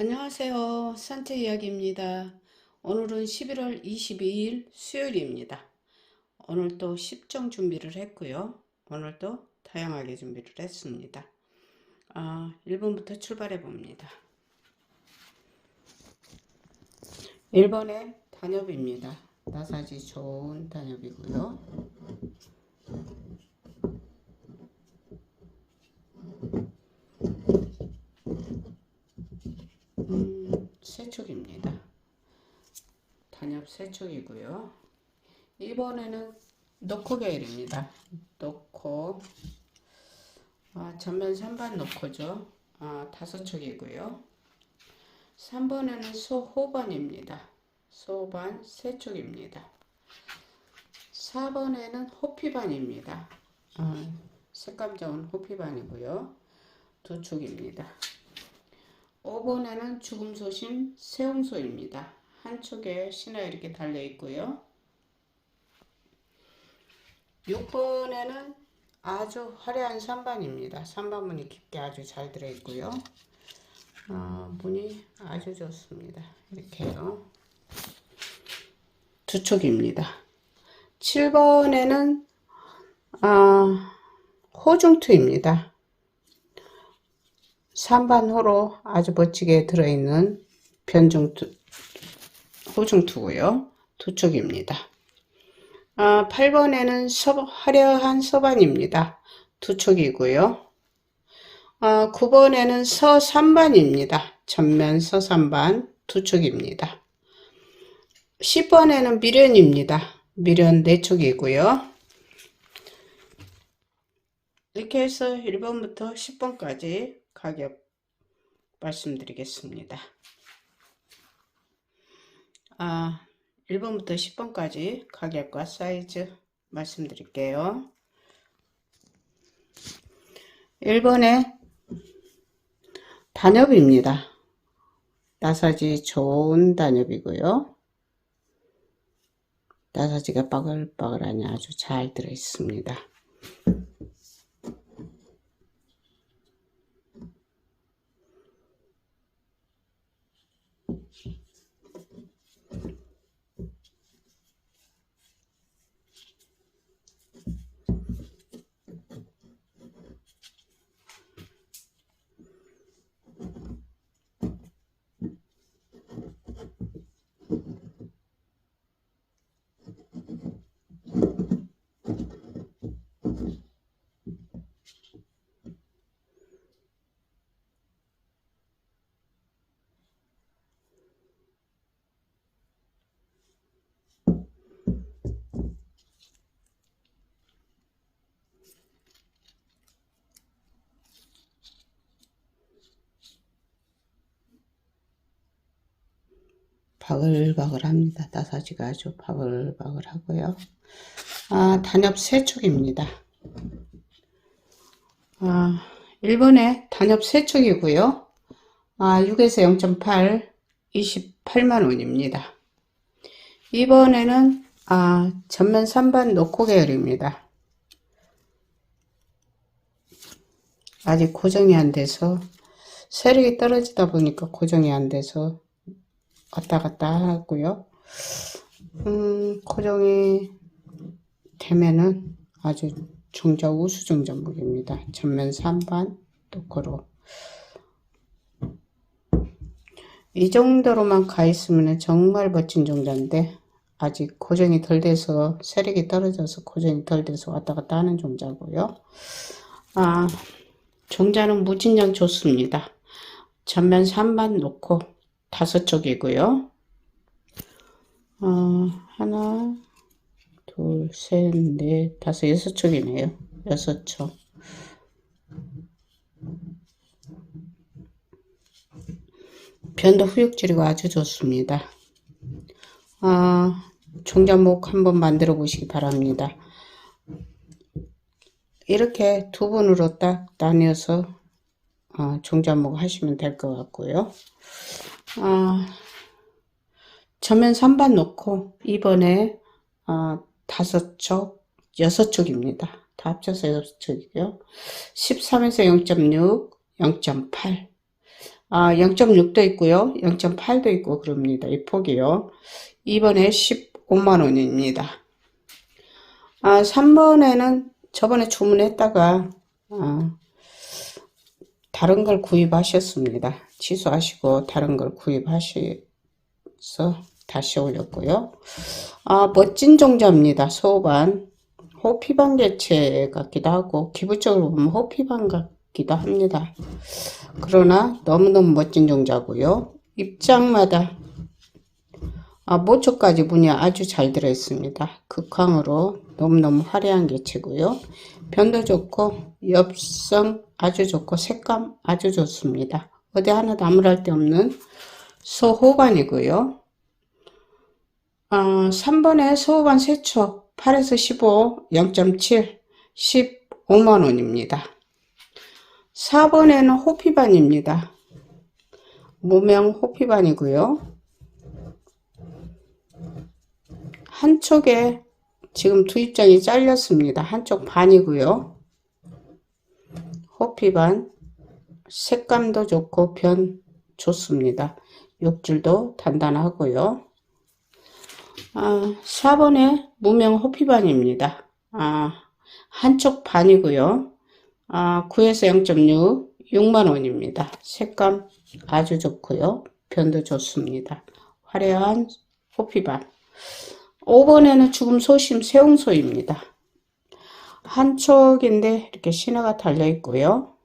안녕하세요. 산책 이야기입니다. 오늘은 11월 22일 수요일입니다. 오늘도 10정 준비를 했고요. 오늘도 다양하게 준비를 했습니다. 아, 1번부터 출발해 봅니다. 1번의 단엽입니다. 나사지 좋은 단엽이고요. 음, 세촉입니다. 단엽 세촉이고요. 이번에는 노코 계열입니다. 노코 아, 전면 3반 노코죠. 아, 다섯 촉이고요. 3번에는 소호반입니다. 소반 세촉입니다. 4번에는 호피반입니다. 아, 색감 좋은 호피반이고요. 두 촉입니다. 5번에는 죽음 소심 세홍소입니다. 한쪽에 신화 이렇게 달려 있고요. 6번에는 아주 화려한 3반입니다. 3반 문이 깊게 아주 잘 들어 있고요. 어, 문이 아주 좋습니다. 이렇게요. 두 촉입니다. 7번에는 어, 호중투입니다. 3반 호로 아주 멋지게 들어있는 변중투, 호중투고요. 두 촉입니다. 아, 8번에는 서, 화려한 서반입니다. 두 촉이고요. 아, 9번에는 서3반입니다. 전면 서3반 두 촉입니다. 10번에는 미련입니다. 미련 네 촉이고요. 이렇게 해서 1번부터 10번까지 가격 말씀드리겠습니다. 아, 1번부터 10번까지 가격과 사이즈 말씀드릴게요. 1번에 단엽입니다. 나사지 좋은 단엽이고요. 나사지가 빠글빠글하니 아주 잘 들어 있습니다. 바글바글합니다. 나사지가 아주 바글바글하고요. 아, 단엽 세촉입니다. 아, 1번에 단엽 세촉이고요. 아, 6에서 0.8, 28만 원입니다. 2번에는 아, 전면 3반 노코 계열입니다. 아직 고정이 안 돼서 세력이 떨어지다 보니까 고정이 안 돼서 왔다 갔다 하고요. 음, 고정이 되면은 아주 중저 우수 중전목입니다. 전면 3반 도커로 이 정도로만 가 있으면 정말 멋진 종자인데 아직 고정이 덜 돼서 세력이 떨어져서 고정이 덜 돼서 왔다 갔다 하는 종자고요. 아, 종자는 무진장 좋습니다. 전면 3반 놓고 다섯 쪽이고요. 어, 하나, 둘, 셋, 넷, 다섯, 여섯 쪽이네요. 여섯 쪽. 변도 후육질이고 아주 좋습니다. 아, 종자목 한번 만들어 보시기 바랍니다. 이렇게 두 번으로 딱 나뉘어서 어, 종자목 하시면 될 것 같고요. 어, 전면 3반 놓고 이번에 어, 다섯 쪽, 여섯 쪽입니다. 다 합쳐서 여섯 쪽이고요. 13에서 0.6, 0.8 아, 0.6도 있고요. 0.8도 있고 그럽니다. 이 폭이요. 2번에 15만 원입니다. 아, 3번에는 저번에 주문했다가 아, 다른 걸 구입하셨습니다. 취소하시고 다른 걸 구입하셔서 다시 올렸고요. 아, 멋진 종자입니다. 소반. 호피방 개체 같기도 하고 기부적으로 보면 호피방 같기도 합니다. 그러나 너무너무 멋진 종자고요. 입장마다 아, 모초까지 문이 아주 잘 들어있습니다. 극황으로 너무너무 화려한 개체고요. 변도 좋고 엽성 아주 좋고 색감 아주 좋습니다. 어디 하나 나무랄 데 없는 소호반이고요. 아, 3번에 소호반 세촉 8에서 15, 0.7, 15만 원입니다. 4번에는 호피반입니다. 무명 호피반이고요. 한쪽에 지금 두 입장이 잘렸습니다. 한쪽 반이고요. 호피 반 색감도 좋고 변 좋습니다. 욕줄도 단단하고요. 아, 4번에 무명 호피반입니다. 아, 한쪽 반이고요. 아, 9에서 0.6, 6만 원입니다. 색감 아주 좋고요. 변도 좋습니다. 화려한 호피반. 5번에는 죽음 소심 세홍소입니다. 한쪽인데 이렇게 신화가 달려 있고요.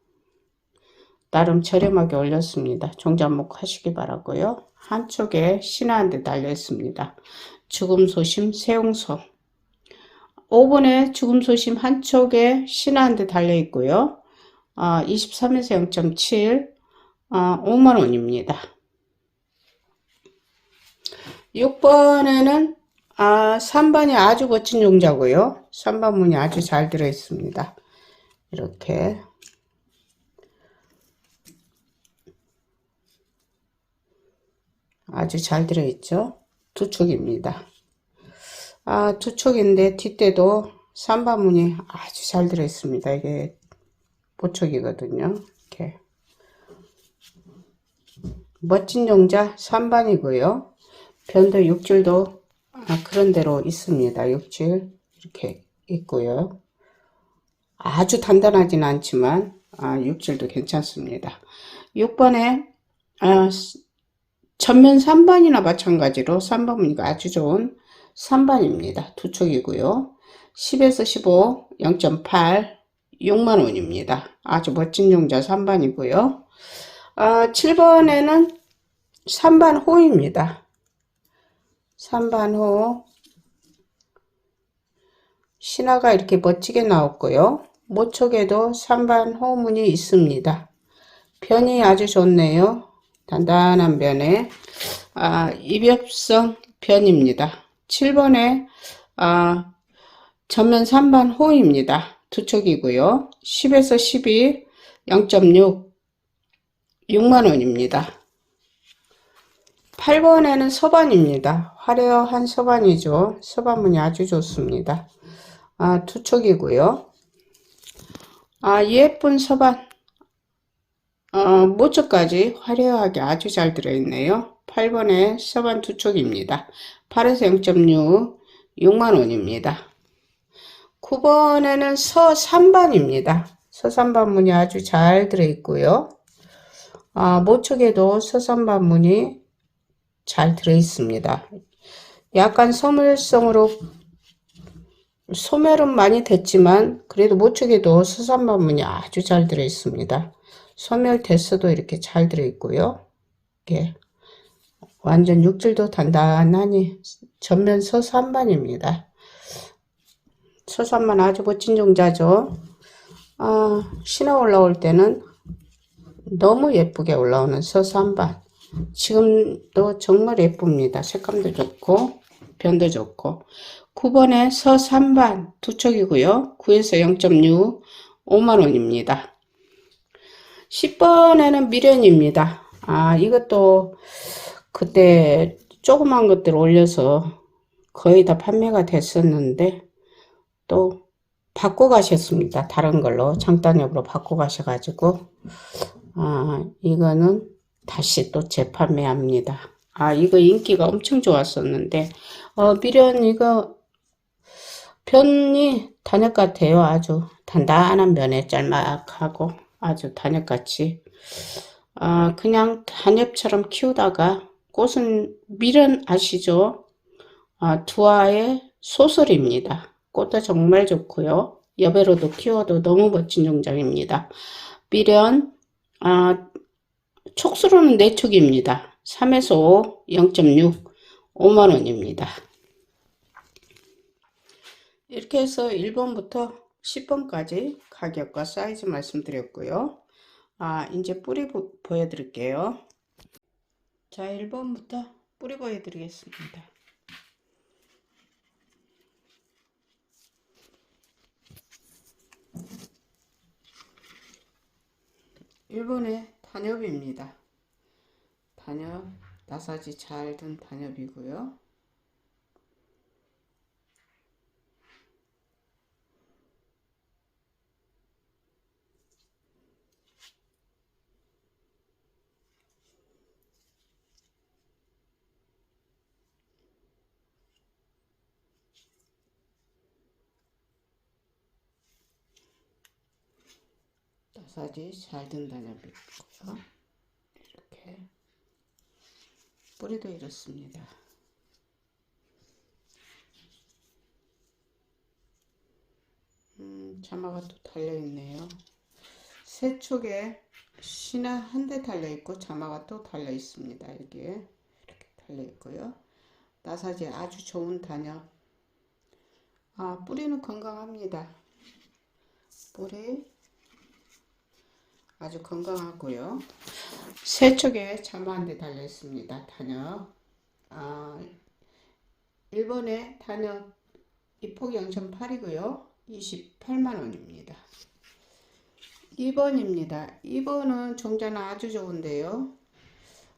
나름 저렴하게 올렸습니다. 종잣목 하시기 바라고요. 한쪽에 신화 한 대 달려 있습니다. 죽음 소심 세홍소 5번에 죽음 소심 한쪽에 신화 한 대 달려 있고요. 아, 23에서 0.7 아, 5만 원입니다. 6번에는 아, 3번이 아주 멋진 용자고요. 3번 문이 아주 잘 들어 있습니다. 이렇게 아주 잘 들어 있죠. 두 촉입니다. 아, 두 촉인데 뒷대도 3번 문이 아주 잘 들어 있습니다. 이게 보촉이거든요. 이렇게 멋진 용자 3번이고요. 변도 육줄도 아, 그런 대로 있습니다. 육질 이렇게 있고요. 아주 단단하진 않지만 아, 육질도 괜찮습니다. 6번에 아, 전면 3번이나 마찬가지로 3번 무늬가 아주 좋은 3번입니다. 두 촉이고요. 10에서 15, 0.8, 6만원입니다. 아주 멋진 용자 3번이고요. 아, 7번에는 3반 호입니다. 3반호 신화가 이렇게 멋지게 나왔고요. 모촉에도 3반 호문이 있습니다. 변이 아주 좋네요. 단단한 변에 아, 입엽성 변입니다. 7번에 아, 전면 3반 호입니다. 두 촉이고요. 10에서 12, 0.6, 6만원입니다. 8번에는 서반입니다. 화려한 서반이죠. 서반문이 아주 좋습니다. 아, 투촉이고요. 아, 예쁜 서반. 어, 모처까지 화려하게 아주 잘 들어있네요. 8번에 서반 투촉입니다. 8에서 0.6, 6만원입니다. 9번에는 서 3반입니다. 서 3반 문이 아주 잘 들어있고요. 아, 모촉에도 서 3반 문이 잘 들어 있습니다. 약간 소멸성으로 소멸은 많이 됐지만 그래도 모축에도 수산반문이 아주 잘 들어 있습니다. 소멸됐어도 이렇게 잘 들어 있고요. 이게 완전 육질도 단단하니 전면 서산반입니다. 서산반 아주 멋진 종자죠. 아, 신어 올라올 때는 너무 예쁘게 올라오는 서산반. 지금도 정말 예쁩니다. 색감도 좋고 변도 좋고 9번에 서 3반 두 촉이고요. 9에서 0.6 5만원입니다. 10번에는 미련입니다. 아 이것도 그때 조그만 것들 올려서 거의 다 판매가 됐었는데 또 바꿔 가셨습니다. 다른 걸로 장단엽으로 바꿔 가셔가지고 아 이거는 다시 또 재판매합니다. 아, 이거 인기가 엄청 좋았었는데, 어, 미련 이거 편이 단역 같아요. 아주 단단한 면에 짤막하고 아주 단역같이. 아, 그냥 단엽처럼 키우다가 꽃은 미련 아시죠? 아, 두아의 소설입니다. 꽃도 정말 좋고요. 여배로도 키워도 너무 멋진 종장입니다. 미련, 아, 촉수로는 4촉입니다. 3에서 5, 0.6, 5만원입니다. 이렇게 해서 1번부터 10번까지 가격과 사이즈 말씀드렸고요. 아, 이제 뿌리 보, 보여드릴게요. 자, 1번부터 뿌리 보여드리겠습니다. 1번의 단엽입니다. 단엽, 나사지 잘든 단엽이고요. 나사지 잘든 단엽이고요. 이렇게 뿌리도 이렇습니다. 음, 자마가 또 달려있네요. 세 쪽에 신화 한 대 달려있고 자마가 또 달려있습니다. 여기에 이렇게 달려있고요. 나사지 아주 좋은 단엽. 아, 뿌리는 건강합니다. 뿌리 아주 건강하고요. 세 쪽에 자마 한 대 달려있습니다. 단엽. 아, 1번에 단엽 이폭이 0.8이고요. 28만원입니다. 2번입니다. 2번은 종자는 아주 좋은데요.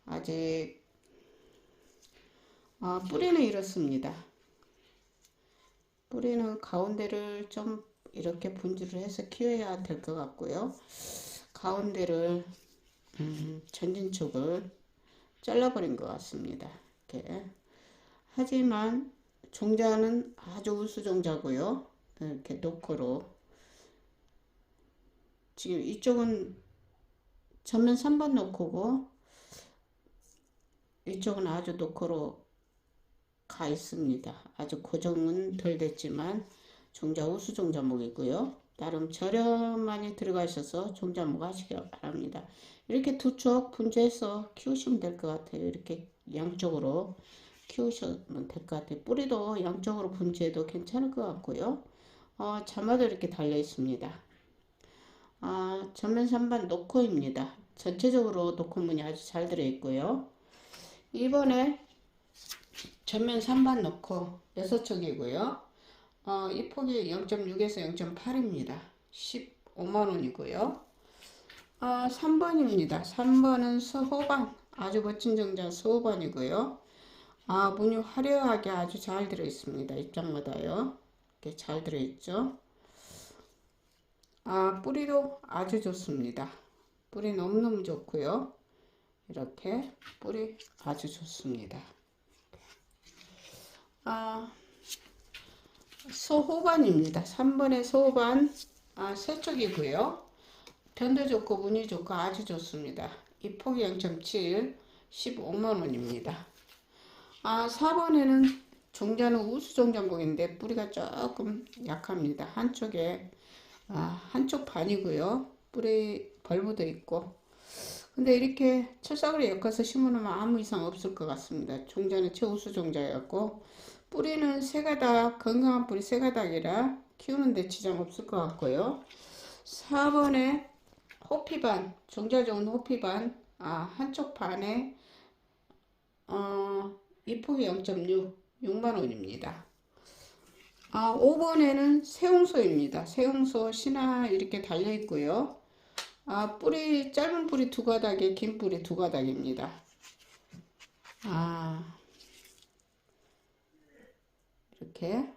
아직 아, 뿌리는 이렇습니다. 뿌리는 가운데를 좀 이렇게 분주를 해서 키워야 될 것 같고요. 가운데를 음, 전진 쪽을 잘라버린 것 같습니다. 이렇게 하지만 종자는 아주 우수 종자고요. 이렇게 노코로 지금 이쪽은 전면 3번 노코고 이쪽은 아주 노코로 가 있습니다. 아주 고정은 덜 됐지만 종자 우수 종자목이고요. 나름 저렴하게 들어가 있어서 종자목 하시기 바랍니다. 이렇게 두 쪽 분주해서 키우시면 될 것 같아요. 이렇게 양쪽으로 키우시면 될 것 같아요. 뿌리도 양쪽으로 분주해도 괜찮을 것 같고요. 어, 자마도 이렇게 달려 있습니다. 아, 전면 3번 노코입니다. 전체적으로 노코 문이 아주 잘 들어 있고요. 이번에 전면 3번 노코 6촉이고요. 어, 이 폭이 0.6에서 0.8입니다. 15만원이고요. 어, 3번입니다. 3번은 서호반 아주 멋진 정자 서호반이고요. 아, 문이 화려하게 아주 잘 들어 있습니다. 입장마다요. 이렇게 잘 들어 있죠. 아, 뿌리도 아주 좋습니다. 뿌리 너무너무 좋고요. 이렇게 뿌리 아주 좋습니다. 아, 소호반입니다. 3번의 소호반 아, 세쪽이고요. 변도 좋고 무늬 좋고 아주 좋습니다. 이 폭이 0.7 15만원입니다. 아 4번에는 종자는 우수종자목인데 뿌리가 조금 약합니다. 한쪽에 아, 한쪽 반이고요. 뿌리 벌브도 있고 근데 이렇게 철사으로 엮어서 심으면 아무 이상 없을 것 같습니다. 종자는 최우수 종자였고 뿌리는 세 가닥 건강한 뿌리 세 가닥이라 키우는데 지장 없을 것 같고요. 4번에 호피반 종자 좋은 호피반 아 한쪽 반에 어, 이 폭이 0.6 6만원입니다. 아, 5번에는 새홍소입니다. 새홍소 신화 이렇게 달려 있고요. 아, 뿌리 짧은 뿌리 두 가닥에 긴 뿌리 두 가닥입니다. 아, 이렇게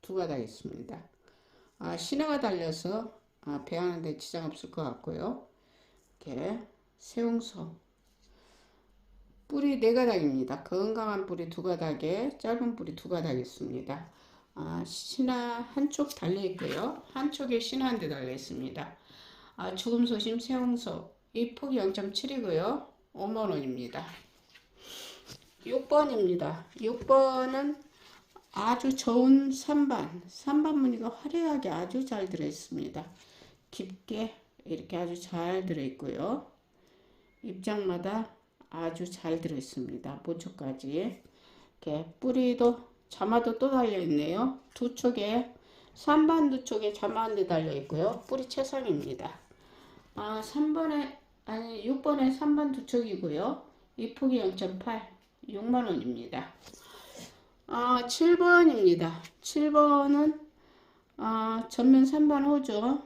두 가닥 있습니다. 아, 신화가 달려서 아, 배하는데 지장 없을 것 같고요. 이렇게 세홍소. 뿌리 네 가닥입니다. 건강한 뿌리 두 가닥에 짧은 뿌리 두 가닥 있습니다. 아, 신화 한쪽 달려 있고요. 한쪽에 신화 한 대 달려 있습니다. 아, 죽음 소심 세홍소. 이 폭이 0.7이고요. 5만 원입니다. 6번입니다. 6번은 아주 좋은 3반. 3반 무늬가 화려하게 아주 잘 들어있습니다. 깊게 이렇게 아주 잘 들어있고요. 입장마다 아주 잘 들어있습니다. 모초까지. 이렇게 뿌리도 자마도 또 달려있네요. 두 쪽에 3반 두 쪽에 자마 한 대 달려있고요. 뿌리 채상입니다. 아 3번에 아니 6번에 3반 두 쪽이고요. 이 폭이 0.8 6만원입니다. 아 7번입니다. 7번은 아 전면 3반 호죠.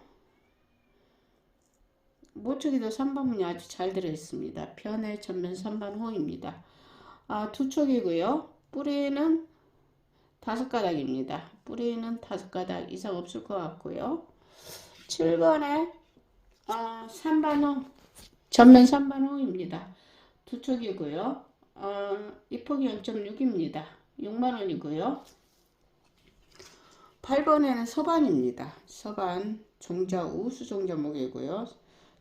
모쪽에도 3반문이 아주 잘 들어있습니다. 편의 전면 3반 호입니다. 아, 두 쪽이고요. 뿌리는 다섯 가닥입니다. 뿌리는 다섯 가닥 이상 없을 것 같고요. 7번에 아, 3반 호, 전면 3반 호입니다. 두 쪽이고요. 어, 이 폭이 0.6입니다. 6만원이고요. 8번에는 서반입니다. 서반 종자 우수 종자 목이고요.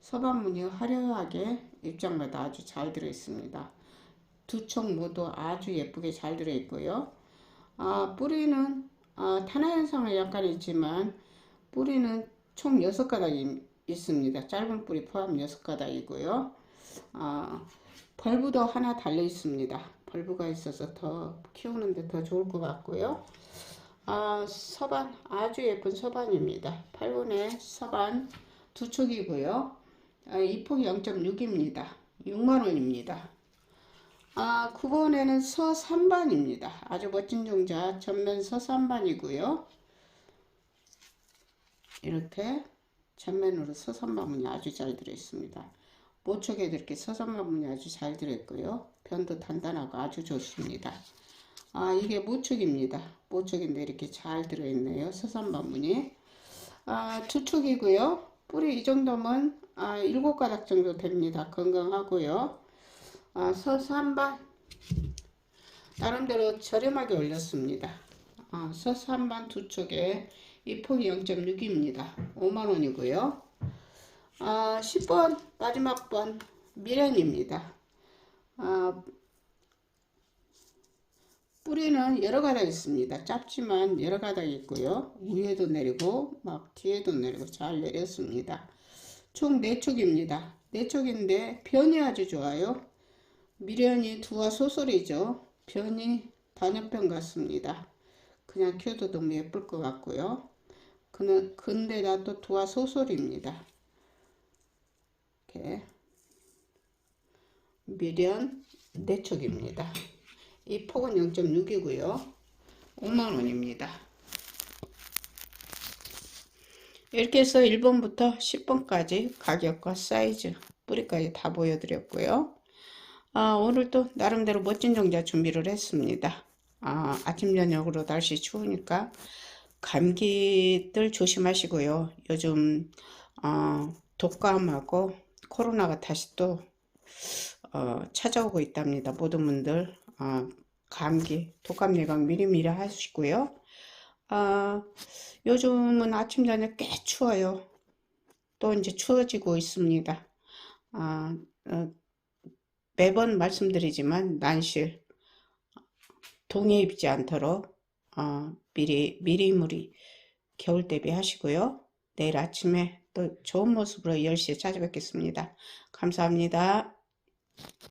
서반 무늬 화려하게 입장마다 아주 잘 들어 있습니다. 두쪽 모두 아주 예쁘게 잘 들어 있고요. 아, 뿌리는 아, 탄화 현상은 약간 있지만 뿌리는 총 6가닥이 있습니다. 짧은 뿌리 포함 6가닥이고요. 아, 벌브도 하나 달려 있습니다. 벌브가 있어서 더 키우는데 더 좋을 것 같고요. 아, 서반 아주 예쁜 서반입니다. 8번의 서반 두 촉이고요. 아, 이 폭이 0.6입니다. 6만원입니다. 아, 9번에는 서3반입니다. 아주 멋진 종자 전면 서3반이고요. 이렇게 전면으로 서삼마문이 아주 잘 들어있습니다. 모촉에도 이렇게 서삼마문이 아주 잘 들어있고요. 변도 단단하고 아주 좋습니다. 아 이게 모촉입니다. 모촉인데 이렇게 잘 들어있네요. 서삼마문이 아 투촉이고요. 뿌리 이 정도면 아 일곱 가닥 정도 됩니다. 건강하고요. 아 서삼반 나름대로 저렴하게 올렸습니다. 아, 서삼반 두 쪽에 이 폭이 0.6입니다. 5만원이고요. 아, 10번 마지막 번 미련입니다. 아, 뿌리는 여러 가닥 있습니다. 짧지만 여러 가닥 있고요. 위에도 내리고 막 뒤에도 내리고 잘 내렸습니다. 총 4촉입니다. 4촉인데 변이 아주 좋아요. 미련이 두와 소설이죠. 변이 단연변 같습니다. 그냥 키워도 너무 예쁠 것 같고요. 그는 근데다 또 두와 소설입니다. 이렇게 미련 내촉입니다. 이 폭은 0.6이고요. 5만원입니다. 이렇게 해서 1번부터 10번까지 가격과 사이즈, 뿌리까지 다 보여드렸고요. 아, 오늘 또 나름대로 멋진 종자 준비를 했습니다. 아, 아침 저녁으로 날씨 추우니까 감기들 조심하시고요. 요즘 어, 독감하고 코로나가 다시 또 어, 찾아오고 있답니다. 모든 분들 어, 감기, 독감 예방 미리미리 하시고요. 아, 요즘은 아침 저녁 꽤 추워요. 또 이제 추워지고 있습니다. 아, 어, 매번 말씀드리지만 난실 동해 입지 않도록 어, 미리 미리무리 겨울 대비하시고요. 내일 아침에 또 좋은 모습으로 10시에 찾아뵙겠습니다. 감사합니다.